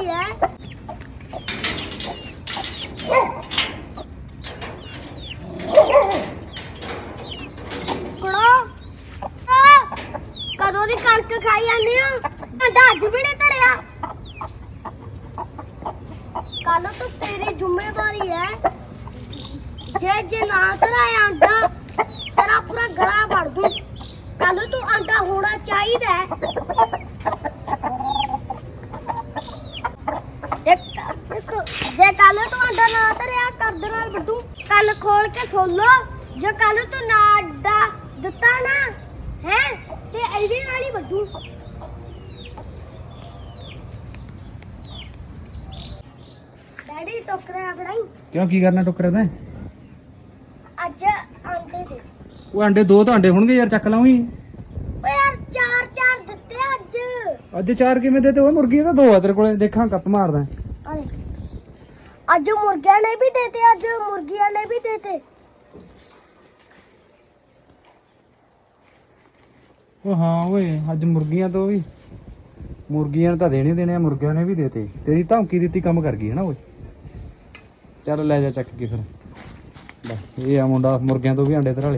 ਵਾਰੀ ਹੈ ਕੁੜੋ ਕਦੋਂ ਦੀ ਕਣਕ ਖਾਈ ਜਾਂਦੇ ਆ? ਅੰਡਾ ਅੱਜ ਵੀ ਨਹੀਂ ਧਰਿਆ। ਕੱਲ ਤੋਂ ਤੇਰੀ ਜ਼ਿੰਮੇਵਾਰੀ ਹੈ, ਜੇ ਜੇ ਨਾ ਧਰਾਇਆ ਅੰਡਾ, ਤੇਰਾ ਪੂਰਾ ਗਲਾ ਵੜ ਦੂੰ ਕੱਲ ਤੂੰ ਅੰਡਾ ਹੋਣਾ ਚਾਹੀਦਾ ਹੈ ਜੇ ਕ- ਜੇ ਕੱਲ ਤੂੰ ਅੰਡਾ ਨਾ ਧਰਿਆ ਕਰਦ ਨਾਲ ਵੱਡੂ ਕੰਨ ਖੋਲ ਕੇ ਸੁਣ ਲੋ ਜੇ ਕੱਲ ਤੂੰ ਨਾ ਅੰਡਾ ਦਿੱਤਾ ਨਾ ਹੈ ਤੇ ਇਹਦੇ ਨਾਲ ਹੀ ਵੱਡੂ। ਡੈਡੀ ਟੋਕਰਾ ਫੜਾਈ। ਕਿਉਂ ਕੀ ਕਰਨਾ ਟੁੱਕਰੇ ਦਾ ਅੱਜ ਆਂਡੇ ਦੇ। ਉਹ ਅੰਡੇ ਦੋ ਤਾਂ ਅੰਡੇ ਹੋਣਗੇ ਯਾਰ ਚੱਕ ਲਾਉਂਗੀ ਓ ਯਾਰ ਚਾਰ ਚਾਰ ਦਿੱਤੇ ਅੱਜ। ਅੱਜ ਚਾਰ ਕਿਵੇਂ ਦੇ ਤੇ ਉਹ ਮੁਰਗੀਆਂ ਤਾਂ ਦੋ ਆ ਤੇਰੇ ਕੋਲੇ। ਦੇਖਾਂ ਕੱਪ ਮਾਰਦਾ। ਅਰੇ ਅੱਜ ਮੁਰਗਿਆਂ ਨੇ ਵੀ ਦੇਤੇ ਅੱਜ ਮੁਰਗੀਆਂ ਨੇ ਵੀ ਦੇਤੇ ਉਹ ਹਾਂ ਓਏ, ਅੱਜ ਮੁਰਗੀਆਂ ਤੋਂ ਵੀ। ਮੁਰਗੀਆਂ ਨੇ ਤਾਂ ਦੇਣੇ ਦੇਣੇ ਆ, ਮੁਰਗਿਆਂ ਨੇ ਵੀ ਦੇਤੇ ਤੇਰੀ ਧਮਕੀ ਦਿੱਤੀ, ਕੰਮ ਕਰ ਗਈ ਹੈ ਨਾ ਓਏ। ਚੱਲ ਲੈ ਜਾ ਚੱਕ ਕੇ ਫਿਰ। ਲੈ, ਇਹ ਆ ਮੁੰਡਾ, ਮੁਰਗਿਆਂ ਤੋਂ ਵੀ ਅੰਡੇ ਧਰਾ